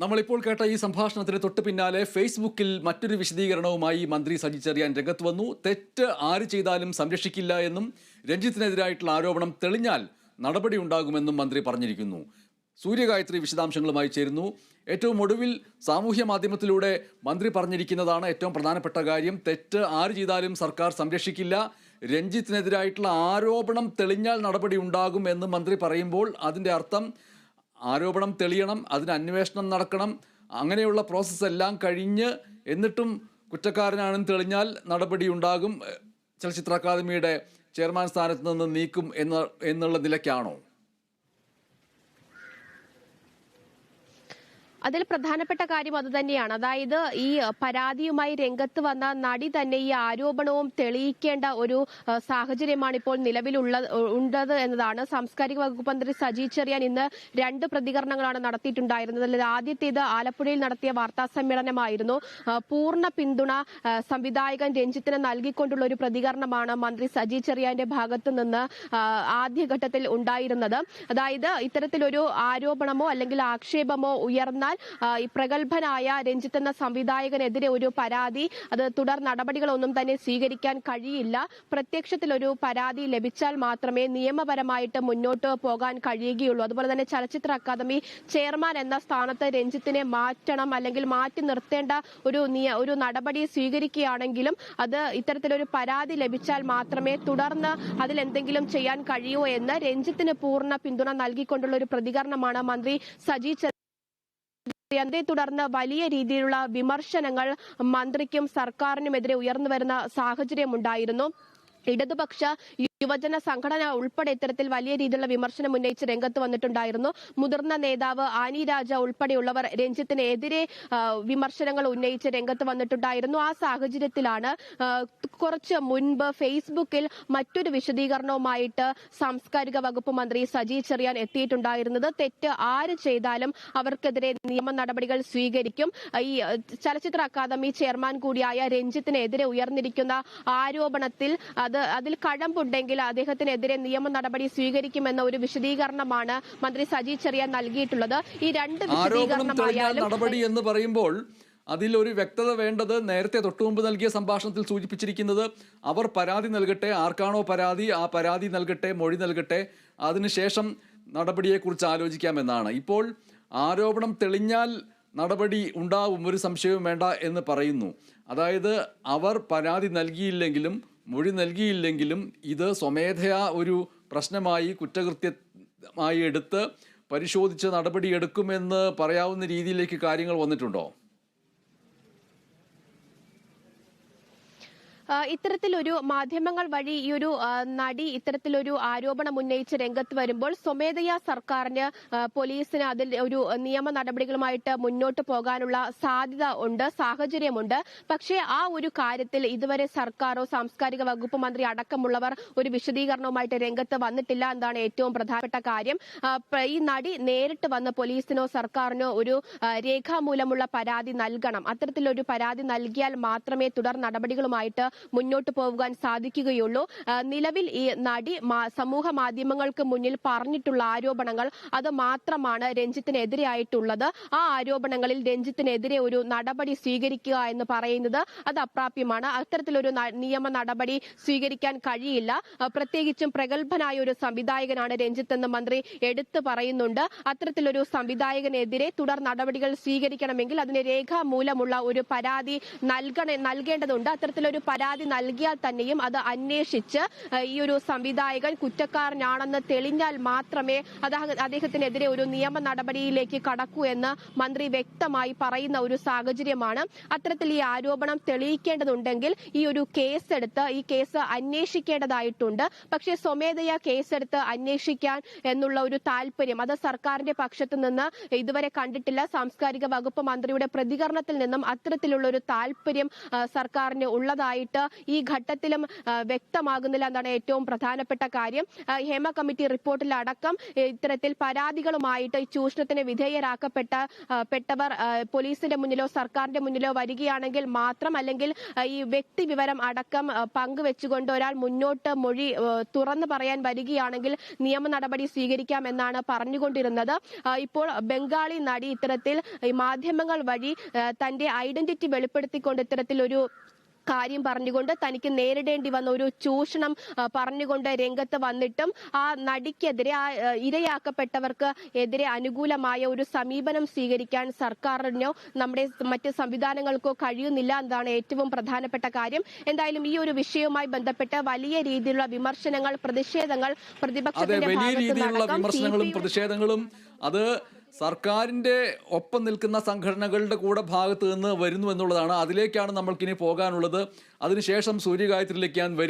നമ്മളിപ്പോൾ കേട്ട ഈ സംഭാഷണത്തിന് തൊട്ട് പിന്നാലെ ഫേസ്ബുക്കിൽ മറ്റൊരു വിശദീകരണവുമായി മന്ത്രി സജി ചെറിയാൻ രംഗത്ത് വന്നു. തെറ്റ് ആര് ചെയ്താലും സംരക്ഷിക്കില്ല എന്നും രഞ്ജിത്തിനെതിരായിട്ടുള്ള ആരോപണം തെളിഞ്ഞാൽ നടപടി ഉണ്ടാകുമെന്നും മന്ത്രി പറഞ്ഞിരിക്കുന്നു. സൂര്യഗായത്രി വിശദാംശങ്ങളുമായി ചേരുന്നു. ഏറ്റവും ഒടുവിൽ സാമൂഹ്യ മാധ്യമത്തിലൂടെ മന്ത്രി പറഞ്ഞിരിക്കുന്നതാണ് ഏറ്റവും പ്രധാനപ്പെട്ട കാര്യം. തെറ്റ് ആര് ചെയ്താലും സർക്കാർ സംരക്ഷിക്കില്ല. രഞ്ജിത്തിനെതിരായിട്ടുള്ള ആരോപണം തെളിഞ്ഞാൽ നടപടി ഉണ്ടാകും എന്ന് മന്ത്രി പറയുമ്പോൾ അതിന്റെ അർത്ഥം ആരോപണം തെളിയണം അതിന് അന്വേഷണം നടക്കണം അങ്ങനെയുള്ള പ്രോസസ്സ് എല്ലാം കഴിഞ്ഞ് എന്നിട്ടും കുറ്റക്കാരനാണെന്ന് തെളിഞ്ഞാൽ നടപടി ഉണ്ടാകും. ചലച്ചിത്ര അക്കാദമിയുടെ ചെയർമാൻ സ്ഥാനത്ത് നിന്ന് നീക്കും എന്ന എന്നുള്ള നിലയ്ക്കാണോ? അതിൽ പ്രധാനപ്പെട്ട കാര്യം അത് തന്നെയാണ്. അതായത് ഈ പരാതിയുമായി രംഗത്ത് വന്ന നടി തന്നെ ഈ ആരോപണവും തെളിയിക്കേണ്ട ഒരു സാഹചര്യമാണ് ഇപ്പോൾ നിലവിലുള്ള ഉണ്ടത് എന്നതാണ്. സാംസ്കാരിക വകുപ്പ് മന്ത്രി സജി ചെറിയാൻ ഇന്ന് രണ്ട് പ്രതികരണങ്ങളാണ് നടത്തിയിട്ടുണ്ടായിരുന്നത്. അതിൽ ആദ്യത്തേത് ആലപ്പുഴയിൽ നടത്തിയ വാർത്താ സമ്മേളനമായിരുന്നു. പൂർണ പിന്തുണ സംവിധായകൻ രഞ്ജിത്തിന് നൽകിക്കൊണ്ടുള്ള ഒരു പ്രതികരണമാണ് മന്ത്രി സജി ചെറിയാന്റെ ഭാഗത്തു നിന്ന് ആദ്യഘട്ടത്തിൽ ഉണ്ടായിരുന്നത്. അതായത് ഇത്തരത്തിലൊരു ആരോപണമോ അല്ലെങ്കിൽ ആക്ഷേപമോ ഉയർന്നാൽ ഈ പ്രഗത്ഭനായ രഞ്ജിത്ത് എന്ന സംവിധായകനെതിരെ ഒരു പരാതി. അത് തുടർ നടപടികളൊന്നും തന്നെ സ്വീകരിക്കാൻ കഴിയില്ല. പ്രത്യക്ഷത്തിൽ ഒരു പരാതി ലഭിച്ചാൽ മാത്രമേ നിയമപരമായിട്ട് മുന്നോട്ട് പോകാൻ കഴിയുകയുള്ളൂ. അതുപോലെ തന്നെ ചലച്ചിത്ര അക്കാദമി ചെയർമാൻ എന്ന സ്ഥാനത്ത് രഞ്ജിത്തിനെ മാറ്റണം അല്ലെങ്കിൽ മാറ്റി നിർത്തേണ്ട ഒരു ഒരു നടപടി സ്വീകരിക്കുകയാണെങ്കിലും അത് ഇത്തരത്തിലൊരു പരാതി ലഭിച്ചാൽ മാത്രമേ തുടർന്ന് അതിൽ എന്തെങ്കിലും ചെയ്യാൻ കഴിയൂ എന്ന് രഞ്ജിത്തിന് പൂർണ പിന്തുണ നൽകിക്കൊണ്ടുള്ള ഒരു പ്രതികരണമാണ് മന്ത്രി സജി അതേ തുടർന്ന് വലിയ രീതിയിലുള്ള വിമർശനങ്ങൾ മന്ത്രിക്കും സർക്കാരിനുമെതിരെ ഉയർന്നു വരുന്ന സാഹചര്യമുണ്ടായിരുന്നു. ഇടതുപക്ഷ യുവജന സംഘടന ഉൾപ്പെടെ ഇത്തരത്തിൽ വലിയ രീതിയിലുള്ള വിമർശനം ഉന്നയിച്ച് രംഗത്ത് വന്നിട്ടുണ്ടായിരുന്നു. മുതിർന്ന നേതാവ് ആനി രാജ ഉൾപ്പെടെയുള്ളവർ രഞ്ജിത്തിനെതിരെ വിമർശനങ്ങൾ ഉന്നയിച്ച് രംഗത്ത് വന്നിട്ടുണ്ടായിരുന്നു. ആ സാഹചര്യത്തിലാണ് കുറച്ച് മുൻപ് ഫേസ്ബുക്കിൽ മറ്റൊരു വിശദീകരണവുമായിട്ട് സാംസ്കാരിക വകുപ്പ് മന്ത്രി സജി ചെറിയാൻ എത്തിയിട്ടുണ്ടായിരുന്നത്. തെറ്റ് ആര് ചെയ്താലും അവർക്കെതിരെ നിയമ നടപടികൾ സ്വീകരിക്കും. ഈ ചലച്ചിത്ര അക്കാദമി ചെയർമാൻ കൂടിയായ രഞ്ജിത്തിനെതിരെ ഉയർന്നിരിക്കുന്ന ആരോപണത്തിൽ അത് അതിൽ കഴമ്പുണ്ടെങ്കിൽ അദ്ദേഹത്തിനെതിരെ നിയമ നടപടി സ്വീകരിക്കുമെന്ന ഒരു വിശദീകരണമാണ് മന്ത്രി സജി ചെറിയാൻ നൽകിയിട്ടുള്ളത്. ഈ രണ്ട് വിശദീകരണമായാലും നടപടി എന്ന് പറയുമ്പോൾ അതിൽ ഒരു വ്യക്തത വേണ്ടത് നേരത്തെ തൊട്ടു മുമ്പ് നൽകിയ സംഭാഷണത്തിൽ സൂചിപ്പിച്ചിരിക്കുന്നത് അവർ പരാതി നൽകട്ടെ ആർക്കാണോ പരാതി ആ പരാതി നൽകട്ടെ മൊഴി നൽകട്ടെ അതിനുശേഷം നടപടിയെക്കുറിച്ച് ആലോചിക്കാമെന്നാണ്. ഇപ്പോൾ ആരോപണം തെളിഞ്ഞാൽ നടപടി ഉണ്ടാവും ഒരു സംശയവും വേണ്ട എന്ന് പറയുന്നു. അതായത് അവർ പരാതി നൽകിയില്ലെങ്കിലും മൊഴി നൽകിയില്ലെങ്കിലും ഇത് സ്വമേധയാ ഒരു പ്രശ്നമായി കുറ്റകൃത്യമായി എടുത്ത് പരിശോധിച്ച് നടപടിയെടുക്കുമെന്ന് പറയാവുന്ന രീതിയിലേക്ക് കാര്യങ്ങൾ വന്നിട്ടുണ്ടോ? ഇത്തരത്തിലൊരു മാധ്യമങ്ങൾ വഴി ഈ ഒരു നടി ഇത്തരത്തിലൊരു ആരോപണം ഉന്നയിച്ച് രംഗത്ത് വരുമ്പോൾ സ്വമേധയാ സർക്കാരിന് പോലീസിന് അതിൽ ഒരു നിയമ നടപടികളുമായിട്ട് മുന്നോട്ട് പോകാനുള്ള സാധ്യത ഉണ്ട് സാഹചര്യമുണ്ട്. പക്ഷേ ആ ഒരു കാര്യത്തിൽ ഇതുവരെ സർക്കാരോ സാംസ്കാരിക വകുപ്പ് മന്ത്രി അടക്കമുള്ളവർ ഒരു വിശദീകരണവുമായിട്ട് രംഗത്ത് വന്നിട്ടില്ല എന്നാണ് ഏറ്റവും പ്രധാനപ്പെട്ട കാര്യം. ഈ നടി നേരിട്ട് വന്ന് പോലീസിനോ സർക്കാരിനോ ഒരു രേഖാമൂലമുള്ള പരാതി നൽകണം. അത്തരത്തിലൊരു പരാതി നൽകിയാൽ മാത്രമേ തുടർ നടപടികളുമായിട്ട് മുന്നോട്ട് പോകാൻ സാധിക്കുകയുള്ളൂ. നിലവിൽ ഈ നടി സമൂഹ മാധ്യമങ്ങൾക്ക് മുന്നിൽ പറഞ്ഞിട്ടുള്ള ആരോപണങ്ങൾ അത് മാത്രമാണ് രഞ്ജിത്തിനെതിരെയായിട്ടുള്ളത് ആ ആരോപണങ്ങളിൽ രഞ്ജിത്തിനെതിരെ ഒരു നടപടി സ്വീകരിക്കുക എന്ന് പറയുന്നത് അത് അപ്രാപ്യമാണ്. അത്തരത്തിലൊരു നിയമ നടപടി സ്വീകരിക്കാൻ കഴിയില്ല. പ്രത്യേകിച്ചും പ്രഗത്ഭനായ ഒരു സംവിധായകനാണ് രഞ്ജിത്ത് എന്ന് മന്ത്രി എടുത്തു പറയുന്നുണ്ട്. അത്തരത്തിലൊരു സംവിധായകനെതിരെ തുടർ നടപടികൾ സ്വീകരിക്കണമെങ്കിൽ അതിന് രേഖാമൂലമുള്ള ഒരു പരാതി നൽകണേ നൽകേണ്ടതുണ്ട്. അത്തരത്തിലൊരു പരാതി നൽകിയാൽ തന്നെയും അത് അന്വേഷിച്ച് ഈ ഒരു സംവിധായകൻ കുറ്റക്കാരനാണെന്ന് തെളിഞ്ഞാൽ മാത്രമേ അദ്ദേഹ- അദ്ദേഹത്തിനെതിരെ ഒരു നിയമ നടപടിയിലേക്ക് കടക്കൂ എന്ന് മന്ത്രി വ്യക്തമായി പറയുന്ന ഒരു സാഹചര്യമാണ്. അത്തരത്തിൽ ഈ ആരോപണം തെളിയിക്കേണ്ടതുണ്ടെങ്കിൽ ഈ ഒരു കേസെടുത്ത് ഈ കേസ് അന്വേഷിക്കേണ്ടതായിട്ടുണ്ട്. പക്ഷേ സ്വമേധയാ കേസെടുത്ത് അന്വേഷിക്കാൻ എന്നുള്ള ഒരു താല്പര്യം അത് സർക്കാരിന്റെ പക്ഷത്തു നിന്ന് ഇതുവരെ കണ്ടിട്ടില്ല. സാംസ്കാരിക വകുപ്പ് മന്ത്രിയുടെ പ്രതികരണത്തിൽ നിന്നും അത്തരത്തിലുള്ള ഒരു താല്പര്യം സർക്കാരിന് ഉള്ളതായിട്ട് എന്നുള്ളത് ഈ ഘട്ടത്തിലും വ്യക്തമാകുന്നില്ല എന്നാണ് ഏറ്റവും പ്രധാനപ്പെട്ട കാര്യം. ഹേമ കമ്മിറ്റി റിപ്പോർട്ടിലടക്കം ഇത്തരത്തിൽ പരാതികളുമായിട്ട് ചൂഷണത്തിന് വിധേയരാക്കപ്പെട്ട പെട്ടവർ പോലീസിന്റെ മുന്നിലോ സർക്കാരിന്റെ മുന്നിലോ വരികയാണെങ്കിൽ മാത്രം അല്ലെങ്കിൽ ഈ വ്യക്തി വിവരം അടക്കം പങ്കുവെച്ചുകൊണ്ട് ഒരാൾ മുന്നോട്ട് മൊഴി തുറന്നു പറയാൻ വരികയാണെങ്കിൽ നിയമ നടപടി സ്വീകരിക്കാം എന്നാണ് പറഞ്ഞുകൊണ്ടിരുന്നത്. ഇപ്പോൾ ബംഗാളി നടി ഇത്തരത്തിൽ മാധ്യമങ്ങൾ വഴി തന്റെ ഐഡന്റിറ്റി വെളിപ്പെടുത്തിക്കൊണ്ട് ഇത്തരത്തിലൊരു കാര്യം പറഞ്ഞുകൊണ്ട് തനിക്ക് നേരിടേണ്ടി വന്ന ഒരു ചൂഷണം പറഞ്ഞുകൊണ്ട് രംഗത്ത് വന്നിട്ടും ആ നടിക്കെതിരെ ആ ഇരയാക്കപ്പെട്ടവർക്ക് എതിരെ അനുകൂലമായ ഒരു സമീപനം സ്വീകരിക്കാൻ സർക്കാരിനോ നമ്മുടെ മറ്റ് സംവിധാനങ്ങൾക്കോ കഴിയുന്നില്ല എന്നതാണ് ഏറ്റവും പ്രധാനപ്പെട്ട കാര്യം. എന്തായാലും ഈ ഒരു വിഷയവുമായി ബന്ധപ്പെട്ട് വലിയ രീതിയിലുള്ള വിമർശനങ്ങൾ പ്രതിഷേധങ്ങൾ പ്രതിപക്ഷത്തിന്റെ ഭാഗത്തു വിമർശനങ്ങളും പ്രതിഷേധങ്ങളും അത് സർക്കാരിന്റെ ഒപ്പം നിൽക്കുന്ന സംഘടനകളുടെ കൂടെ ഭാഗത്ത് നിന്ന് വരുന്നു എന്നുള്ളതാണ്. അതിലേക്കാണ് നമ്മൾക്കിനി പോകാനുള്ളത്. അതിനുശേഷം സൂര്യകായത്തിലേക്ക് ഞാൻ വരും.